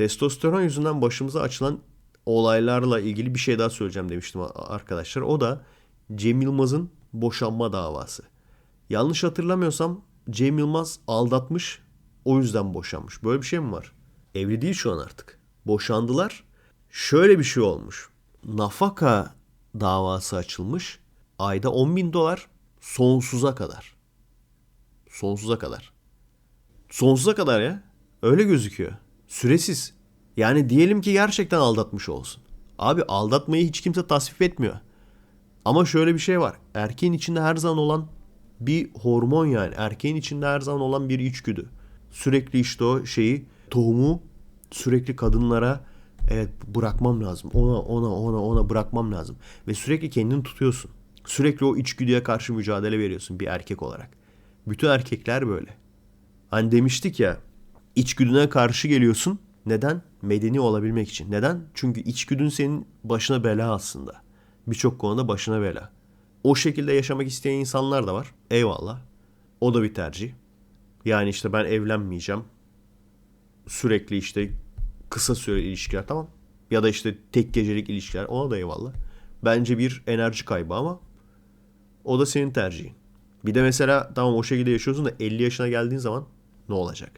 Testosteron yüzünden başımıza açılan olaylarla ilgili bir şey daha söyleyeceğim demiştim arkadaşlar. O da Cem Yılmaz'ın boşanma davası. Yanlış hatırlamıyorsam Cem Yılmaz aldatmış o yüzden boşanmış. Böyle bir şey mi var? Evli değil şu an artık. Boşandılar. Şöyle bir şey olmuş. Nafaka davası açılmış. Ayda 10 bin dolar sonsuza kadar. Sonsuza kadar. Sonsuza kadar ya. Öyle gözüküyor. Süresiz. Yani diyelim ki gerçekten aldatmış olsun. Abi aldatmayı hiç kimse tasvip etmiyor. Ama şöyle bir şey var. Erkeğin içinde her zaman olan bir hormon yani. Erkeğin içinde her zaman olan bir içgüdü. Sürekli işte o şeyi, tohumu sürekli kadınlara evet bırakmam lazım. Ona ona ona ona bırakmam lazım. Ve sürekli kendini tutuyorsun. Sürekli o içgüdüye karşı mücadele veriyorsun bir erkek olarak. Bütün erkekler böyle. Hani demiştik ya içgüdüne karşı geliyorsun. Neden? Medeni olabilmek için. Neden? Çünkü içgüdün senin başına bela aslında. Birçok konuda başına bela. O şekilde yaşamak isteyen insanlar da var. Eyvallah. O da bir tercih. Yani işte ben evlenmeyeceğim. Sürekli işte kısa süreli ilişkiler tamam. Ya da işte tek gecelik ilişkiler ona da eyvallah. Bence bir enerji kaybı ama o da senin tercihin. Bir de mesela tamam o şekilde yaşıyorsun da 50 yaşına geldiğin zaman ne olacak?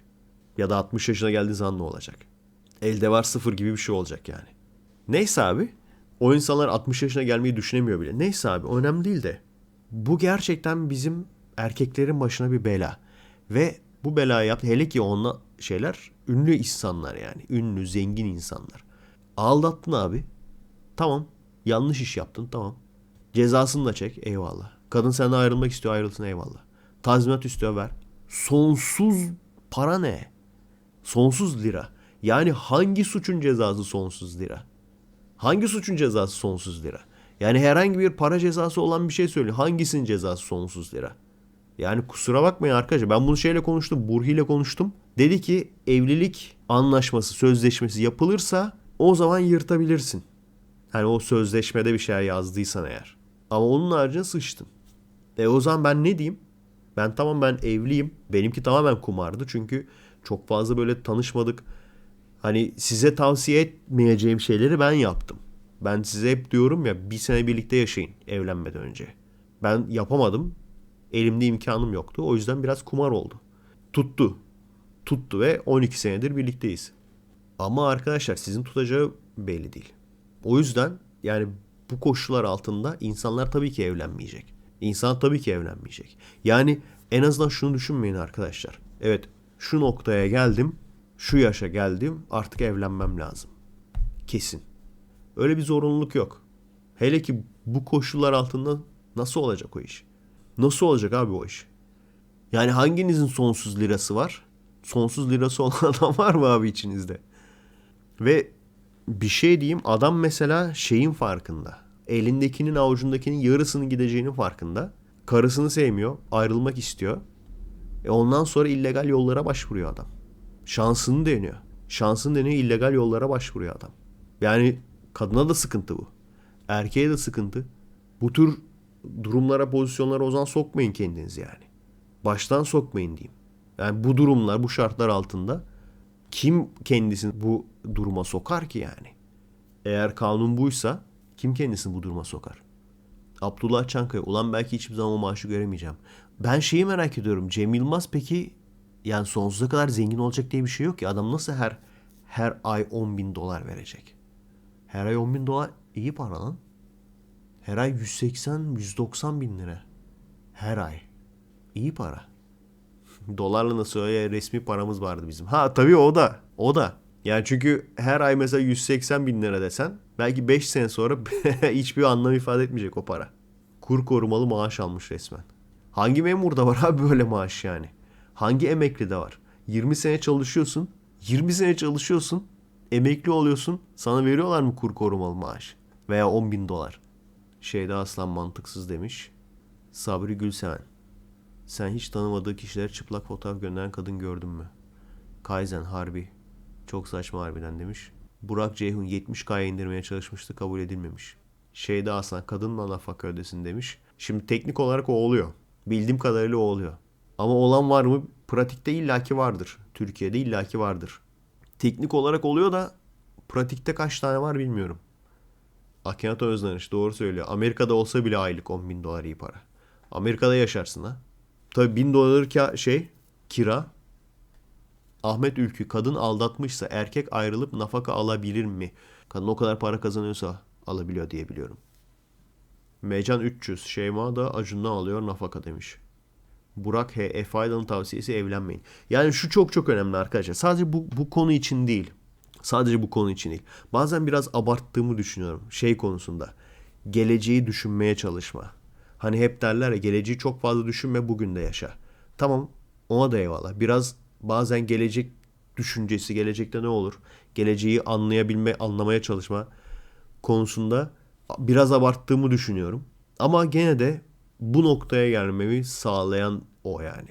Ya da 60 yaşına geldiğin zaman ne olacak? Elde var sıfır gibi bir şey olacak yani. Neyse abi. O insanlar 60 yaşına gelmeyi düşünemiyor bile. Neyse abi önemli değil de. Bu gerçekten bizim erkeklerin başına bir bela. Ve bu belayı yaptı. Hele ki onunla şeyler ünlü insanlar yani. Ünlü, zengin insanlar. Aldattın abi. Tamam. Yanlış iş yaptın tamam. Cezasını da çek eyvallah. Kadın senden ayrılmak istiyor ayrılsın eyvallah. Tazminat istiyor ver. Sonsuz para ne? Sonsuz lira. Yani hangi suçun cezası sonsuz lira? Hangi suçun cezası sonsuz lira? Yani herhangi bir para cezası olan bir şey söyle. Hangisinin cezası sonsuz lira? Yani kusura bakmayın arkadaşlar. Ben bunu şeyle konuştum. Burhi ile konuştum. Dedi ki evlilik anlaşması, sözleşmesi yapılırsa o zaman yırtabilirsin. Hani o sözleşmede bir şey yazdıysan eğer. Ama onun haricinde sıçtın. E o zaman ben ne diyeyim? Ben tamam ben evliyim. Benimki tamamen kumardı. Çünkü çok fazla böyle tanışmadık. Hani size tavsiye etmeyeceğim şeyleri ben yaptım. Ben size hep diyorum ya bir sene birlikte yaşayın evlenmeden önce. Ben yapamadım. Elimde imkanım yoktu. O yüzden biraz kumar oldu. Tuttu. Tuttu ve 12 senedir birlikteyiz. Ama arkadaşlar sizin tutacağı belli değil. O yüzden yani bu koşullar altında insanlar tabii ki evlenmeyecek. İnsan tabii ki evlenmeyecek. Yani en azından şunu düşünmeyin arkadaşlar. Evet şu noktaya geldim, şu yaşa geldim artık evlenmem lazım. Kesin. Öyle bir zorunluluk yok. Hele ki bu koşullar altında nasıl olacak o iş? Nasıl olacak abi o iş? Yani hanginizin sonsuz lirası var? Sonsuz lirası olan adam var mı abi içinizde? Ve bir şey diyeyim adam mesela şeyin farkında. Elindekinin avucundakinin yarısının gideceğinin farkında. Karısını sevmiyor, ayrılmak istiyor. E ondan sonra illegal yollara başvuruyor adam. Şansını deniyor. Şansını deniyor illegal yollara başvuruyor adam. Yani kadına da sıkıntı bu. Erkeğe de sıkıntı. Bu tür durumlara, pozisyonlara o zaman sokmayın kendinizi yani. Baştan sokmayın diyeyim. Yani bu durumlar, bu şartlar altında kim kendisini bu duruma sokar ki yani? Eğer kanun buysa kim kendisini bu duruma sokar? Abdullah Çankaya. Ulan belki hiçbir zaman o maaşı göremeyeceğim. Ben şeyi merak ediyorum. Cem Yılmaz peki yani sonsuza kadar zengin olacak diye bir şey yok ki. Adam nasıl her her ay 10 bin dolar verecek? Her ay 10 bin dolar iyi para lan. Her ay 180-190 bin lira. Her ay. İyi para. Dolarla nasıl öyle resmi paramız vardı bizim. Ha tabii o da. O da. Yani çünkü her ay mesela 180 bin lira desen belki 5 sene sonra hiçbir anlam ifade etmeyecek o para. Kur korumalı maaş almış resmen. Hangi memurda var abi böyle maaş yani? Hangi emekli de var? 20 sene çalışıyorsun. 20 sene çalışıyorsun. Emekli oluyorsun. Sana veriyorlar mı kur korumalı maaş? Veya 10 bin dolar. Şeyde aslan mantıksız demiş. Sabri Gülseven. Sen hiç tanımadığı kişilere çıplak fotoğraf gönderen kadın gördün mü? Kaizen harbi. Çok saçma harbiden demiş. Burak Ceyhun 70K'ya indirmeye çalışmıştı kabul edilmemiş. Şeyde aslan kadınla nafaka ödesin demiş. Şimdi teknik olarak o oluyor. Bildiğim kadarıyla o oluyor. Ama olan var mı? Pratikte illaki vardır. Türkiye'de illaki vardır. Teknik olarak oluyor da pratikte kaç tane var bilmiyorum. Akhenaton Özdanış doğru söylüyor. Amerika'da olsa bile aylık 10 bin dolar iyi para. Amerika'da yaşarsın ha. Tabii bin dolar ki şey kira. Ahmet Ülkü kadın aldatmışsa erkek ayrılıp nafaka alabilir mi? Kadın o kadar para kazanıyorsa alabiliyor diye biliyorum. Mecan 300. Şeyma da Acun'dan alıyor nafaka demiş. Burak H. Efe Aydın'ın tavsiyesi evlenmeyin. Yani şu çok çok önemli arkadaşlar. Sadece bu, bu konu için değil. Sadece bu konu için değil. Bazen biraz abarttığımı düşünüyorum. Şey konusunda. Geleceği düşünmeye çalışma. Hani hep derler ya geleceği çok fazla düşünme bugün de yaşa. Tamam ona da eyvallah. Biraz bazen gelecek düşüncesi, gelecekte ne olur? Geleceği anlayabilme, anlamaya çalışma konusunda biraz abarttığımı düşünüyorum. Ama gene de bu noktaya gelmemi sağlayan o yani.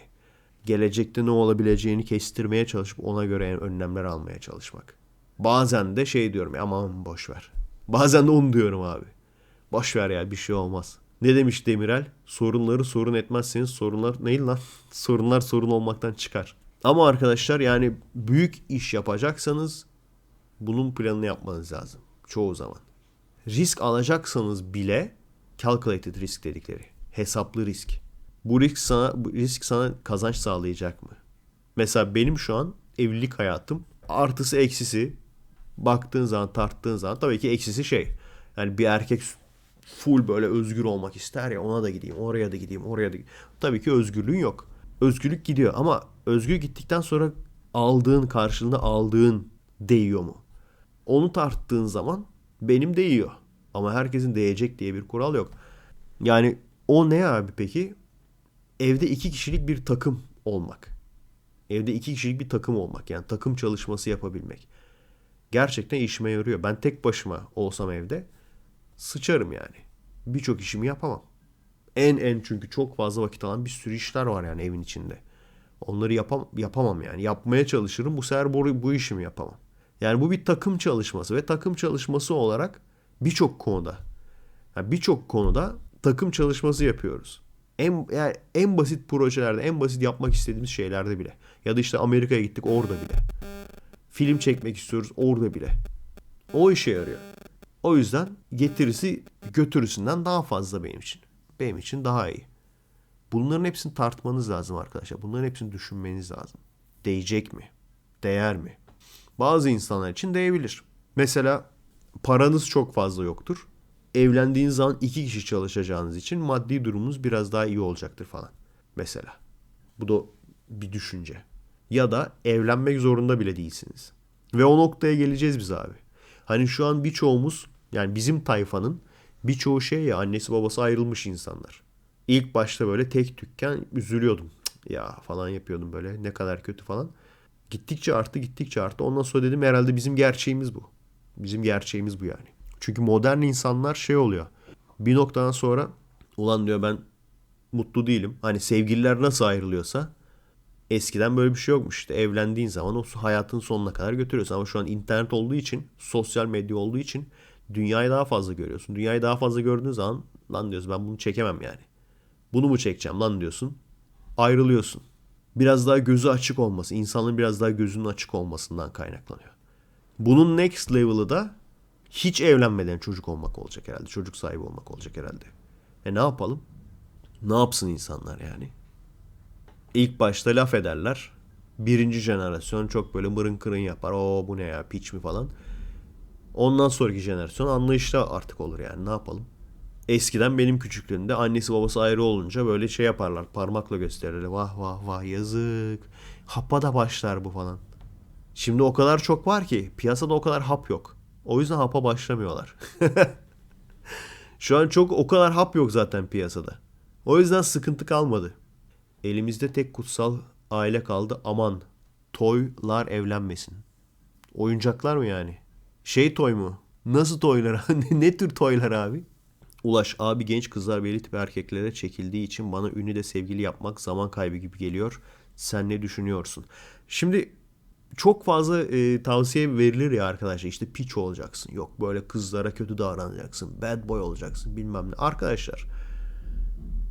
Gelecekte ne olabileceğini kestirmeye çalışıp ona göre önlemler almaya çalışmak. Bazen de şey diyorum ya aman boş ver. Bazen de onu diyorum abi. Boş ver ya bir şey olmaz. Ne demiş Demirel? Sorunları sorun etmezseniz sorunlar neydi lan? Sorunlar sorun olmaktan çıkar. Ama arkadaşlar yani büyük iş yapacaksanız bunun planını yapmanız lazım. Çoğu zaman. Risk alacaksanız bile calculated risk dedikleri. Hesaplı risk. Bu risk sana bu risk sana kazanç sağlayacak mı? Mesela benim şu an evlilik hayatım artısı eksisi baktığın zaman tarttığın zaman tabii ki eksisi şey. Yani bir erkek full böyle özgür olmak ister ya ona da gideyim oraya da gideyim oraya da gideyim. Tabii ki özgürlüğün yok. Özgürlük gidiyor ama özgür gittikten sonra aldığın karşılığında aldığın değiyor mu? Onu tarttığın zaman benim değiyor. Ama herkesin değecek diye bir kural yok. Yani o ne abi peki? Evde iki kişilik bir takım olmak. Evde iki kişilik bir takım olmak. Yani takım çalışması yapabilmek. Gerçekten işime yarıyor. Ben tek başıma olsam evde sıçarım yani. Birçok işimi yapamam. En en çünkü çok fazla vakit alan bir sürü işler var yani evin içinde. Onları yapam yapamam yani. Yapmaya çalışırım. Bu sefer bu, bu işimi yapamam. Yani bu bir takım çalışması ve takım çalışması olarak birçok konuda yani birçok konuda takım çalışması yapıyoruz. En yani en basit projelerde, en basit yapmak istediğimiz şeylerde bile. Ya da işte Amerika'ya gittik orada bile. Film çekmek istiyoruz orada bile. O işe yarıyor. O yüzden getirisi götürüsünden daha fazla benim için. Benim için daha iyi. Bunların hepsini tartmanız lazım arkadaşlar. Bunların hepsini düşünmeniz lazım. Değecek mi? Değer mi? Bazı insanlar için değebilir. Mesela paranız çok fazla yoktur. Evlendiğiniz zaman iki kişi çalışacağınız için maddi durumunuz biraz daha iyi olacaktır falan. Mesela. Bu da bir düşünce. Ya da evlenmek zorunda bile değilsiniz. Ve o noktaya geleceğiz biz abi. Hani şu an birçoğumuz yani bizim tayfanın birçoğu şey ya annesi babası ayrılmış insanlar. İlk başta böyle tek tükken üzülüyordum. Ya falan yapıyordum böyle ne kadar kötü falan. Gittikçe arttı gittikçe arttı. Ondan sonra dedim herhalde bizim gerçeğimiz bu. Bizim gerçeğimiz bu yani. Çünkü modern insanlar şey oluyor. Bir noktadan sonra ulan diyor ben mutlu değilim. Hani sevgililer nasıl ayrılıyorsa eskiden böyle bir şey yokmuş. İşte evlendiğin zaman o hayatın sonuna kadar götürüyorsun. Ama şu an internet olduğu için, sosyal medya olduğu için dünyayı daha fazla görüyorsun. Dünyayı daha fazla gördüğün zaman lan diyorsun ben bunu çekemem yani. Bunu mu çekeceğim lan diyorsun. Ayrılıyorsun. Biraz daha gözü açık olması, insanların biraz daha gözünün açık olmasından kaynaklanıyor. Bunun next level'ı da hiç evlenmeden çocuk olmak olacak herhalde. Çocuk sahibi olmak olacak herhalde. E ne yapalım? Ne yapsın insanlar yani? İlk başta laf ederler. Birinci jenerasyon çok böyle mırın kırın yapar. O bu ne ya piç mi falan. Ondan sonraki jenerasyon anlayışlı artık olur yani ne yapalım. Eskiden benim küçüklüğümde annesi babası ayrı olunca böyle şey yaparlar parmakla gösterirler. Vah vah vah yazık. Hapa da başlar bu falan. Şimdi o kadar çok var ki piyasada o kadar hap yok. O yüzden hapa başlamıyorlar. Şu an çok o kadar hap yok zaten piyasada. O yüzden sıkıntı kalmadı. Elimizde tek kutsal aile kaldı aman. Toylar evlenmesin. Oyuncaklar mı yani? Şey toy mu? Nasıl toylar? ne tür toylar abi? Ulaş abi genç kızlar belli tip erkeklere çekildiği için bana ünlü de sevgili yapmak zaman kaybı gibi geliyor. Sen ne düşünüyorsun? Şimdi çok fazla e, tavsiye verilir ya arkadaşlar işte piç olacaksın. Yok böyle kızlara kötü davranacaksın. Bad boy olacaksın bilmem ne. Arkadaşlar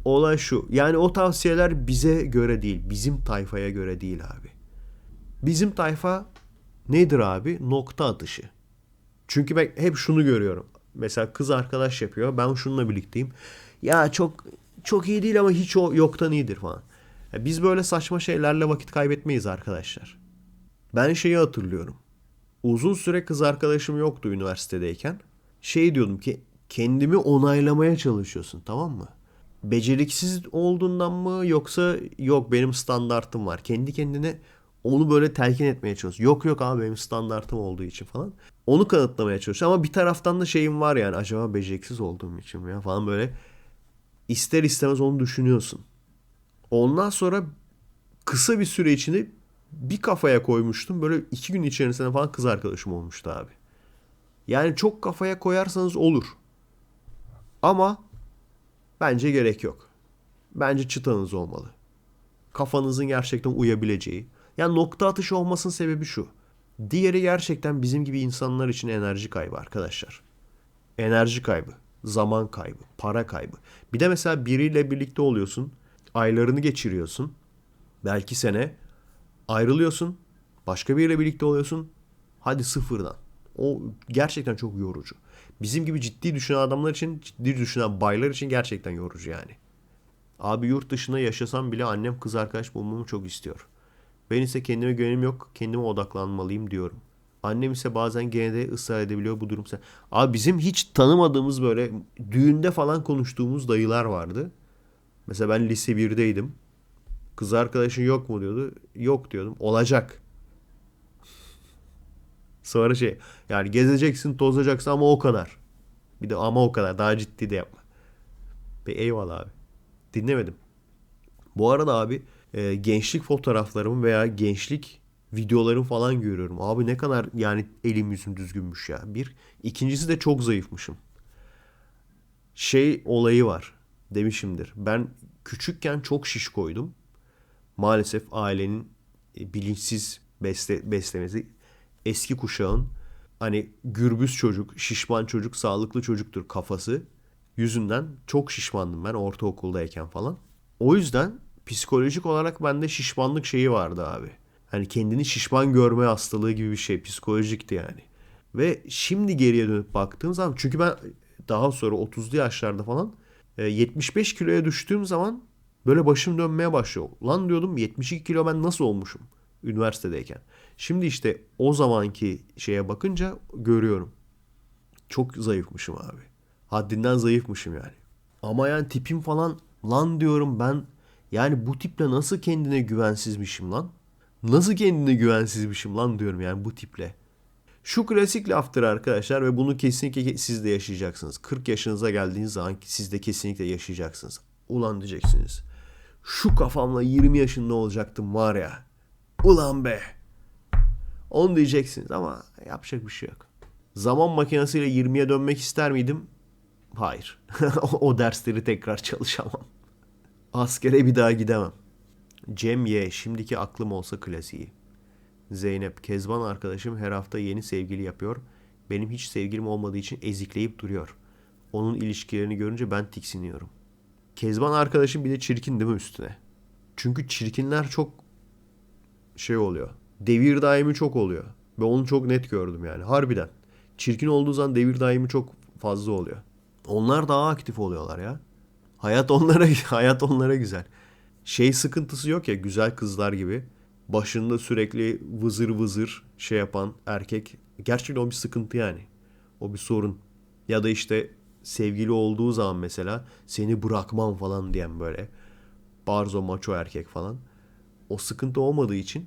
olay şu. Yani o tavsiyeler bize göre değil. Bizim tayfaya göre değil abi. Bizim tayfa Nedir abi? Nokta atışı. Çünkü ben hep şunu görüyorum. Mesela kız arkadaş yapıyor. Ben şununla birlikteyim. Ya çok çok iyi değil ama hiç o yoktan iyidir falan. Ya biz böyle saçma şeylerle vakit kaybetmeyiz arkadaşlar. Ben şeyi hatırlıyorum. Uzun süre kız arkadaşım yoktu üniversitedeyken. Şey diyordum ki kendimi onaylamaya çalışıyorsun tamam mı? Beceriksiz olduğundan mı yoksa yok benim standartım var. Kendi kendine onu böyle telkin etmeye çalışıyor. Yok yok abi benim standartım olduğu için falan. Onu kanıtlamaya çalışıyor ama bir taraftan da şeyim var yani acaba beceriksiz olduğum için ya falan böyle ister istemez onu düşünüyorsun. Ondan sonra kısa bir süre içinde bir kafaya koymuştum. Böyle iki gün içerisinde falan kız arkadaşım olmuştu abi. Yani çok kafaya koyarsanız olur. Ama bence gerek yok. Bence çıtanız olmalı. Kafanızın gerçekten uyabileceği. Yani nokta atışı olmasının sebebi şu. Diğeri gerçekten bizim gibi insanlar için enerji kaybı arkadaşlar. Enerji kaybı, zaman kaybı, para kaybı. Bir de mesela biriyle birlikte oluyorsun. Aylarını geçiriyorsun. Belki sene ayrılıyorsun. Başka biriyle birlikte oluyorsun. Hadi sıfırdan. O gerçekten çok yorucu. Bizim gibi ciddi düşünen adamlar için, ciddi düşünen baylar için gerçekten yorucu yani. Abi yurt dışında yaşasam bile annem kız arkadaş bulmamı çok istiyor. Ben ise kendime güvenim yok, kendime odaklanmalıyım diyorum. Annem ise bazen gene de ısrar edebiliyor bu durum. Abi bizim hiç tanımadığımız böyle düğünde falan konuştuğumuz dayılar vardı. Mesela ben lise 1'deydim. Kız arkadaşın yok mu diyordu. Yok diyordum. Olacak. Sonra şey yani gezeceksin tozacaksın ama o kadar. Bir de ama o kadar daha ciddi de yapma. Be eyvallah abi. Dinlemedim. Bu arada abi e, gençlik fotoğraflarım veya gençlik videolarım falan görüyorum. Abi ne kadar yani elim yüzüm düzgünmüş ya. Bir. ikincisi de çok zayıfmışım. Şey olayı var demişimdir. Ben küçükken çok şiş koydum. Maalesef ailenin e, bilinçsiz besle, beslemesi eski kuşağın hani gürbüz çocuk, şişman çocuk, sağlıklı çocuktur kafası yüzünden çok şişmandım ben ortaokuldayken falan. O yüzden psikolojik olarak bende şişmanlık şeyi vardı abi. Hani kendini şişman görme hastalığı gibi bir şey psikolojikti yani. Ve şimdi geriye dönüp baktığım zaman çünkü ben daha sonra 30'lu yaşlarda falan 75 e, kiloya düştüğüm zaman böyle başım dönmeye başlıyor. Lan diyordum 72 kilo ben nasıl olmuşum üniversitedeyken. Şimdi işte o zamanki şeye bakınca görüyorum. Çok zayıfmışım abi. Haddinden zayıfmışım yani. Ama yani tipim falan lan diyorum ben yani bu tiple nasıl kendine güvensizmişim lan? Nasıl kendine güvensizmişim lan diyorum yani bu tiple. Şu klasik laftır arkadaşlar ve bunu kesinlikle siz de yaşayacaksınız. 40 yaşınıza geldiğiniz zaman siz de kesinlikle yaşayacaksınız. Ulan diyeceksiniz. Şu kafamla 20 yaşında olacaktım var ya. Ulan be. Onu diyeceksiniz ama yapacak bir şey yok. Zaman makinesiyle 20'ye dönmek ister miydim? Hayır. o dersleri tekrar çalışamam. Askere bir daha gidemem. Cem Y. Şimdiki aklım olsa klasiği. Zeynep. Kezban arkadaşım her hafta yeni sevgili yapıyor. Benim hiç sevgilim olmadığı için ezikleyip duruyor. Onun ilişkilerini görünce ben tiksiniyorum. Kezban arkadaşım bir de çirkin değil mi üstüne? Çünkü çirkinler çok şey oluyor. Devir daimi çok oluyor. Ve onu çok net gördüm yani. Harbiden. Çirkin olduğu zaman devir daimi çok fazla oluyor. Onlar daha aktif oluyorlar ya. Hayat onlara hayat onlara güzel. Şey sıkıntısı yok ya güzel kızlar gibi. Başında sürekli vızır vızır şey yapan erkek. Gerçekten o bir sıkıntı yani. O bir sorun. Ya da işte sevgili olduğu zaman mesela seni bırakmam falan diyen böyle barzo maço erkek falan. O sıkıntı olmadığı için